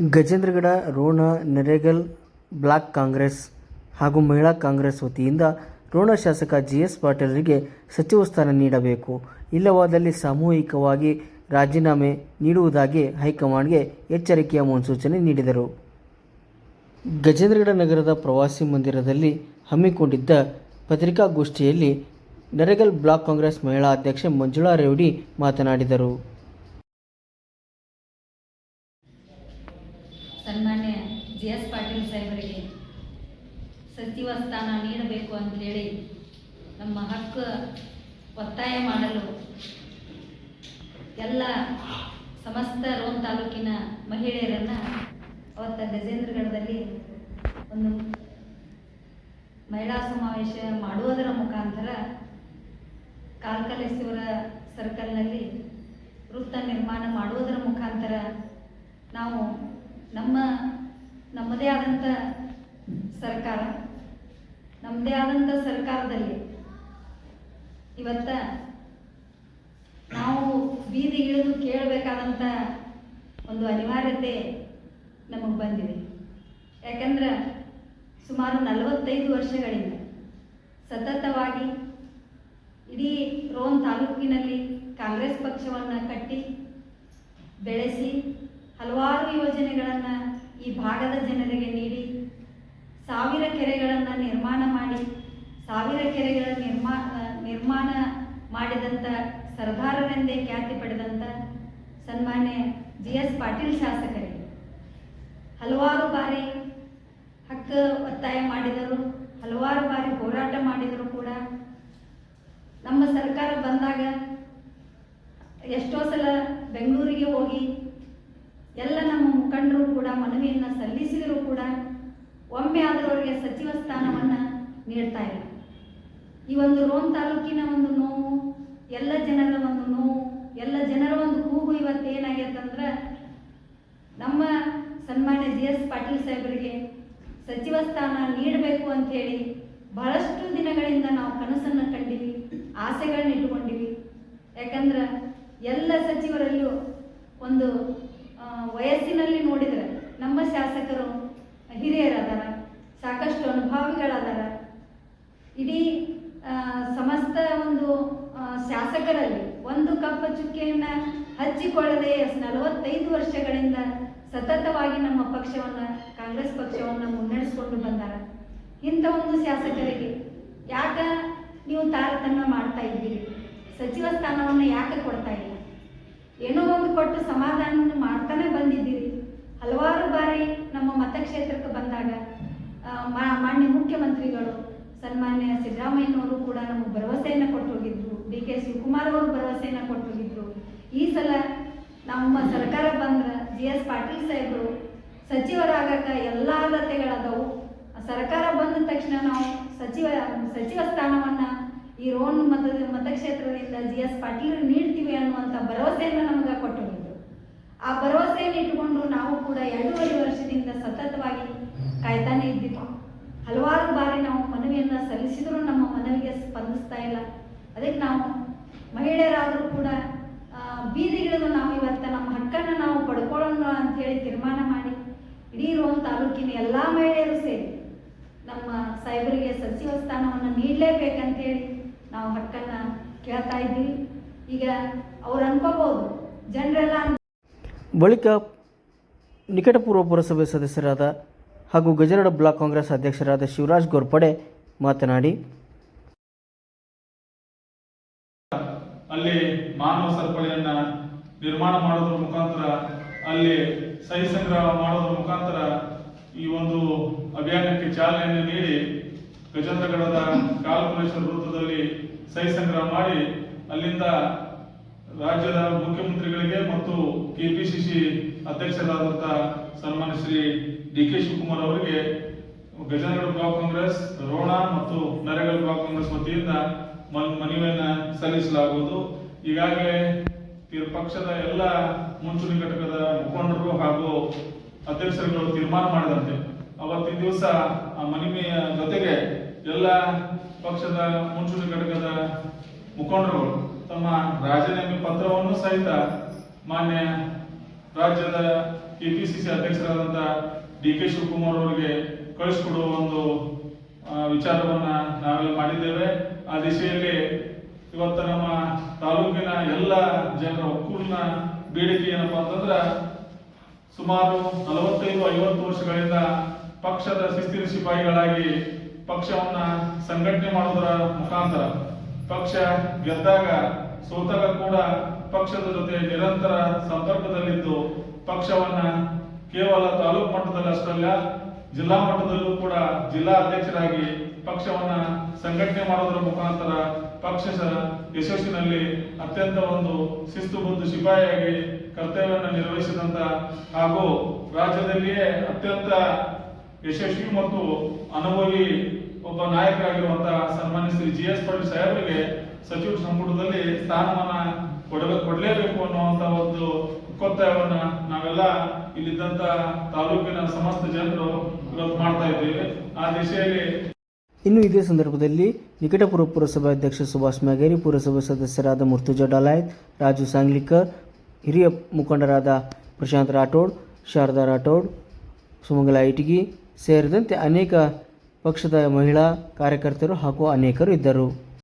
Gajendragad, Ron, Naregal, block Congress ಹಾಗೂ ಮಹಿಳಾ ಕಾಂಗ್ರೆಸ್ ವತಿಯಿಂದ ರೋಣ ಶಾಸಕ ಜಿ ಎಸ್ ಪಾಟೀಲರಿಗೆ ಸಚಿವ ಸ್ಥಾನ ನೀಡಬೇಕು. ಇಲ್ಲವಾದಲ್ಲಿ ಸಾಮೂಹಿಕವಾಗಿ ರಾಜೀನಾಮೆ ನೀಡುವುದಾಗಿ ಹೈಕಮಾಂಡ್ಗೆ ಎಚ್ಚರಿಕೆಯ ಮುನ್ಸೂಚನೆ ನೀಡಿದರು. ಗಜೇಂದ್ರಗಡ ನಗರದ ಪ್ರವಾಸಿ ಮಂದಿರದಲ್ಲಿ ಹಮ್ಮಿಕೊಂಡಿದ್ದ ಪತ್ರಿಕಾಗೋಷ್ಠಿಯಲ್ಲಿ ನರೇಗಲ್ ಬ್ಲಾಕ್ ಕಾಂಗ್ರೆಸ್ ಮಹಿಳಾ ಅಧ್ಯಕ್ಷೆ ಮಂಜುಳಾ ರೇವಡಿ ಮಾತನಾಡಿದರು ಸನ್ಮಾನ್ಯ ಜಿ ಎಸ್ ಪಾಟೀಲ್ ಸಾಹೇಬರಿಗೆ ಸಚಿವ ಸ್ಥಾನ ನೀಡಬೇಕು ಅಂತ ಹೇಳಿ ನಮ್ಮ ಹಕ್ಕು ಒತ್ತಾಯ ಮಾಡಲು ಎಲ್ಲ ಸಮಸ್ತ ರೋನ್ ತಾಲೂಕಿನ ಮಹಿಳೆಯರನ್ನು ಅವತ್ತ ಗಜೇಂದ್ರಗಢದಲ್ಲಿ ಒಂದು ಮಹಿಳಾ ಸಮಾವೇಶ ಮಾಡುವುದರ ಮುಖಾಂತರ ಕಾಲ್ಕಲೇಶ್ವರ ಸರ್ಕಲ್ನಲ್ಲಿ ವೃತ್ತ ನಿರ್ಮಾಣ ಮಾಡುವುದರ ಮುಖಾಂತರ ನಾವು ನಮ್ಮ ನಮ್ಮದೇ ಆದಂಥ ಸರ್ಕಾರ ನಮ್ಮದೇ ಆದಂಥ ಸರ್ಕಾರದಲ್ಲಿ. ಇವತ್ತ ನಾವು ಬೀದಿಗಿಳಿದು ಕೇಳಬೇಕಾದಂತ ಒಂದು ಅನಿವಾರ್ಯತೆ ನಮಗೆ ಬಂದಿದೆ. ಯಾಕಂದ್ರೆ ಸುಮಾರು ನಲವತ್ತೈದು ವರ್ಷಗಳಿಂದ ಸತತವಾಗಿ ಇಡೀ ರೋನ್ ತಾಲೂಕಿನಲ್ಲಿ ಕಾಂಗ್ರೆಸ್ ಪಕ್ಷವನ್ನು ಕಟ್ಟಿ, ಬೆಳೆಸಿ ಹಲವಾರು ಯೋಜನೆಗಳನ್ನು ಈ ಭಾಗದ ಜನರಿಗೆ ಸಾವಿರ ಕೆರೆಗಳನ್ನು ನಿರ್ಮಾಣ ಮಾಡಿ, ಸಾವಿರ ಕೆರೆಗಳ ನಿರ್ಮಾ, ನಿರ್ಮಾಣ ಮಾಡಿದಂಥ ಸರ್ದಾರರೆಂದೇ ಖ್ಯಾತಿ ಪಡೆದಂಥ ಸನ್ಮಾನ್ಯ ಜಿ ಎಸ್ ಪಾಟೀಲ್ ಶಾಸಕರಿಗೆ ಹಲವಾರು ಬಾರಿ ಹಕ್ಕು ಒತ್ತಾಯ ಮಾಡಿದರು, ಹಲವಾರು ಬಾರಿ ಹೋರಾಟ ಮಾಡಿದರು ಕೂಡ ನಮ್ಮ ಸರ್ಕಾರ ಬಂದಾಗ ಎಷ್ಟೋ ಸಲ ಬೆಂಗಳೂರಿಗೆ ಹೋಗಿ ಎಲ್ಲ ನಮ್ಮ ಮುಖಂಡರು ಕೂಡ ಮನವಿಯನ್ನು ಸಲ್ಲಿಸಿದರೂ ಕೂಡ ಒಮ್ಮೆ ಆದರೂ ಅವರಿಗೆ ಸಚಿವ ಸ್ಥಾನವನ್ನು ನೀಡ್ತಾ ಇಲ್ಲ. ಈ ಒಂದು ರೋಮ್ ತಾಲೂಕಿನ ಒಂದು ನೋವು, ಎಲ್ಲ ಜನರ ಒಂದು ನೋವು, ಎಲ್ಲ ಜನರ ಒಂದು ಕೂಗು ಇವತ್ತು ಏನಾಗೈತಂದ್ರೆ ನಮ್ಮ ಸನ್ಮಾನ್ಯ ಜಿ ಎಸ್ ಪಾಟೀಲ್ ಸಾಹೇಬರಿಗೆ ಸಚಿವ ಸ್ಥಾನ ನೀಡಬೇಕು ಅಂತ ಹೇಳಿ ಬಹಳಷ್ಟು ದಿನಗಳಿಂದ ನಾವು ಕನಸನ್ನು ಕಂಡಿವಿ ಆಸೆಗಳನ್ನ ಇಟ್ಟುಕೊಂಡಿವಿ. ಯಾಕಂದ್ರೆ ಎಲ್ಲ ಸಚಿವರಲ್ಲೂ ಒಂದು ಆ, ವಯಸ್ಸಿನಲ್ಲಿ ನೋಡಿದರೆ ನಮ್ಮ ಶಾಸಕರು ಹಿರಿಯರದಾರ ಸಾಕಷ್ಟು ಅನುಭವಿಗಳದಾರ ಇಡೀ ಆ, ಸಮಸ್ತ ಒಂದು ಆ, ಶಾಸಕರಲ್ಲಿ ಒಂದು ಕಪ್ಪ ಚುಕ್ಕೆಯನ್ನ ಹಚ್ಚಿಕೊಳ್ಳದೆ ನಲವತ್ತೈದು ವರ್ಷಗಳಿಂದ ಸತತವಾಗಿ ನಮ್ಮ ಪಕ್ಷವನ್ನ, ಕಾಂಗ್ರೆಸ್ ಪಕ್ಷವನ್ನ ಮುನ್ನಡೆಸ್ಕೊಂಡು ಬಂದಾರ. ಇಂಥ ಒಂದು ಶಾಸಕರಿಗೆ ಯಾಕ ನೀವು ತಾರತಮ್ಯ ಮಾಡ್ತಾ ಇದ್ದೀರಿ? ಸಚಿವ ಸ್ಥಾನವನ್ನು ಯಾಕೆ ಕೊಡ್ತಾ ಇಲ್ಲ? ಏನೋ ಒಂದು ಕೊಟ್ಟು ಸಮಾಧಾನವನ್ನು ಮಾಡ್ತಾನೆ ಬಂದಿದ್ದೀರಿ. ಹಲವಾರು ಬಾರಿ ನಮ್ಮ ಮತಕ್ಷೇತ್ರಕ್ಕೆ ಬಂದಾಗ ಮಾನ್ಯ ಮುಖ್ಯಮಂತ್ರಿಗಳು, ಸನ್ಮಾನ್ಯ ಸಿದ್ದರಾಮಯ್ಯನವರು ಕೂಡ ನಮಗೆ ಭರವಸೆಯನ್ನು ಕೊಟ್ಟು ಹೋಗಿದ್ರು. ಡಿ ಕೆ ಶಿವಕುಮಾರ್ ಅವರು ಭರವಸೆಯನ್ನ ಕೊಟ್ಟು ಈ ಸಲ ನಮ್ಮ ಸರ್ಕಾರ ಬಂದ್ರ ಜಿ ಎಸ್ ಪಾಟೀಲ್ ಸಾಹೇಬರು ಸಚಿವರಾಗಕ ಎಲ್ಲ ಆದ್ಯತೆಗಳದಾವು ಸರ್ಕಾರ ಬಂದ ತಕ್ಷಣ ನಾವು ಸಚಿವ ಸಚಿವ ಸ್ಥಾನವನ್ನ ಈ ರೋನ್ ಮತ, ಮತಕ್ಷೇತ್ರದಿಂದ ಜಿ ಎಸ್ ಪಾಟೀಲ್ ನೀಡ್ತೀವಿ ಅನ್ನುವಂಥ ಭರವಸೆಯನ್ನು ನಮಗೆ ಕೊಟ್ಟಿದ್ರು ಆ ಭರವಸೆಯನ್ನು ಇಟ್ಟುಕೊಂಡು ನಾವು ಕೂಡ ಎರಡೂವರೆ ವರ್ಷದಿಂದ ಸತತವಾಗಿ ಕಾಯ್ತಾನೆ ಇದ್ದಿದ್ದು ಹಲವಾರು ಬಾರಿ ನಾವು ಮನವಿಯನ್ನು ಸಲ್ಲಿಸಿದರೂ ನಮ್ಮ ಮನವಿಗೆ ಸ್ಪಂದಿಸ್ತಾ ಇಲ್ಲ ಅದಕ್ಕೆ ನಾವು ಮಹಿಳೆಯರಾದರೂ ಕೂಡ ಬೀದಿಗಳನ್ನು ನಾವು ಇವತ್ತು ನಮ್ಮ ಹಕ್ಕನ್ನು ನಾವು ಪಡ್ಕೊಳ್ಳೋಣ ಅಂತ ಹೇಳಿ ತೀರ್ಮಾನ ಮಾಡಿ, ಇಡೀ ರೋನ್ ತಾಲೂಕಿನ ಎಲ್ಲ ಮಹಿಳೆಯರು ಸೇರಿ ನಮ್ಮ ಸಾಹೇಬರಿಗೆ ಸಚಿವ ಸ್ಥಾನವನ್ನು ನೀಡಲೇಬೇಕಂತೇಳಿ ನಾವು ಹಕ್ಕನ್ನು ಕೇಳ್ತಾ ಇದ್ದೀವಿ. ಈಗ ಅವ್ರು ಅನ್ಕೋಬಹುದು, ಜನರೆಲ್ಲ ಬಳಿಕ ನಿಕಟಪೂರ್ವ ಪುರಸಭೆ ಸದಸ್ಯರಾದ ಹಾಗೂ ಗಜರಡ ಬ್ಲಾಕ್ ಕಾಂಗ್ರೆಸ್ ಅಧ್ಯಕ್ಷರಾದ ಶಿವರಾಜ್ ಗೋರ್ಪಡೆ ಮಾತನಾಡಿ ಅಲ್ಲಿ ಮಾನವ ಸರಪಳಿಯನ್ನ ನಿರ್ಮಾಣ ಮಾಡೋದ್ರ ಮುಖಾಂತರ, ಅಲ್ಲಿ ಸಹಿ ಸಂಗ್ರಹ ಮಾಡೋದ್ರ ಮುಖಾಂತರ ಈ ಒಂದು ಅಭಿಯಾನಕ್ಕೆ ಚಾಲನೆಯನ್ನು ನೀಡಿ ಗಜೇಂದ್ರಗಢದ ಕಾಲ್ಪುರೇಶ್ವರ ವೃತ್ತದಲ್ಲಿ ಸಹಿ ಸಂಗ್ರಹ ಮಾಡಿ ಅಲ್ಲಿಂದ ರಾಜ್ಯದ ಮುಖ್ಯಮಂತ್ರಿಗಳಿಗೆ ಮತ್ತು ಕೆಪಿಸಿಸಿ ಅಧ್ಯಕ್ಷರಾದಂಥ ಸನ್ಮಾನ್ಯ ಶ್ರೀ ಡಿ ಕೆ ಶಿವಕುಮಾರ್ ಅವರಿಗೆ ಗಜೇಂದ್ರಗಢ ಬ್ಲಾಕ್ ಕಾಂಗ್ರೆಸ್, ರೋಣ ಮತ್ತು ನರೇಗಲ್ ಬ್ಲಾಕ್ ಕಾಂಗ್ರೆಸ್ ವತಿಯಿಂದ ಮನವಿಯನ್ನ ಸಲ್ಲಿಸಲಾಗುವುದು. ಈಗಾಗಲೇ ಪಕ್ಷದ ಎಲ್ಲ ಮುಂಚೂಣಿ ಘಟಕದ ಮುಖಂಡರು ಹಾಗೂ ಅಧ್ಯಕ್ಷರುಗಳು ತೀರ್ಮಾನ ಮಾಡಿದಂತೆ ಅವತ್ತಿನ ದಿವಸ ಆ ಮನವಿಯ ಜೊತೆಗೆ ಎಲ್ಲ ಪಕ್ಷದ ಮುಂಚೂಣಿ ಘಟಕದ ಮುಖಂಡರುಗಳು ತಮ್ಮ ರಾಜೀನಾಮೆ ಪತ್ರವನ್ನು ಸಹಿತ ಮಾನ್ಯ ರಾಜ್ಯದ ಕೆಪಿಸಿಸಿ ಅಧ್ಯಕ್ಷರಾದಂಥ ಡಿ ಕೆ ಶಿವಕುಮಾರ್ ಅವರಿಗೆ ಕಳಿಸ್ಕೊಡುವ ಒಂದು ವಿಚಾರವನ್ನ ನಾವೆಲ್ಲ ಮಾಡಿದ್ದೇವೆ. ಆ ದಿಸೆಯಲ್ಲಿ ಇವತ್ತು ನಮ್ಮ ತಾಲೂಕಿನ ಎಲ್ಲ ಜನರ ಒಕ್ಕೂಲಿನ ಬೇಡಿಕೆ ಏನಪ್ಪಾ ಅಂತಂದ್ರೆ ಸುಮಾರು ನಲವತ್ತೈದು, ಐವತ್ತು ವರ್ಷಗಳಿಂದ ಪಕ್ಷದ ಶಿಸ್ತಿನ ಸಿಪಾಯಿಗಳಾಗಿ ಪಕ್ಷವನ್ನ ಸಂಘಟನೆ ಮಾಡೋದರ ಮುಖಾಂತರ ಪಕ್ಷ ಗೆದ್ದಾಗ ಸೋತಾಗ ಕೂಡ ಪಕ್ಷದ ಜೊತೆ ನಿರಂತರ ಸಂಪರ್ಕದಲ್ಲಿದ್ದು ಪಕ್ಷವನ್ನ ಕೇವಲ ತಾಲೂಕು ಮಟ್ಟದಲ್ಲಿ ಅಷ್ಟಲ್ಲ ಜಿಲ್ಲಾ ಮಟ್ಟದಲ್ಲೂ ಕೂಡ ಜಿಲ್ಲಾ ಅಧ್ಯಕ್ಷರಾಗಿ ಸಂಘಟನೆ ಮಾಡೋದರ ಮುಖಾಂತರ ಪಕ್ಷ ಯಶಸ್ಸಿನಲ್ಲಿ ಅತ್ಯಂತ ಒಂದು ಶಿಸ್ತುಬದ್ಧ ಸಿಪಾಯಿಯಾಗಿ ಕರ್ತವ್ಯವನ್ನು ನಿರ್ವಹಿಸಿದಂತ ಹಾಗೂ ರಾಜ್ಯದಲ್ಲಿಯೇ ಅತ್ಯಂತ ಯಶಸ್ವಿ ಮತ್ತು ಅನುಭವಿ ಒಬ್ಬ ನಾಯಕರಾಗಿರುವಂತಹ ಸನ್ಮಾನ್ಯ ಶ್ರೀ ಜಿ ಎಸ್ ಪಾಟೀಲ್ ಸಾಹೇಬರಿಗೆ ಸಚಿವ ಸಂಪುಟದಲ್ಲಿ ಸ್ಥಾನಮಾನ ಕೊಡಬೇಕು ಕೊಡಲೇಬೇಕು ಅನ್ನುವಂತ ಒಂದು ಒತ್ತಾಯವನ್ನ ನಾವೆಲ್ಲ ಇಲ್ಲಿದ್ದಂತ ತಾಲೂಕಿನ ಸಮಸ್ತ ಜನರು ಮಾಡ್ತಾ ಇದ್ದೇವೆ. ಆ ದಿಶೆಯಲ್ಲಿ ಇನ್ನು ಇದೇ ಸಂದರ್ಭದಲ್ಲಿ ನಿಕಟಪುರ ಪುರಸಭೆ ಅಧ್ಯಕ್ಷ ಸುಭಾಷ್ ಮ್ಯಾಗೇರಿ ಪುರಸಭೆ ಸದಸ್ಯರಾದ ಮುರ್ತುಜಾ ಡಲಾಯತ್ ರಾಜು ಸಾಂಗ್ಲಿಕರ್, ಹಿರಿಯ ಮುಖಂಡರಾದ ಪ್ರಶಾಂತ್ ರಾಠೋಡ್, ಶಾರದಾ ರಾಠೋಡ್, ಸುಮಂಗಲ ಇಟಗಿ ಸೇರಿದಂತೆ ಅನೇಕ ಪಕ್ಷದ ಮಹಿಳಾ ಕಾರ್ಯಕರ್ತರು ಹಾಗೂ ಅನೇಕರು ಇದ್ದರು.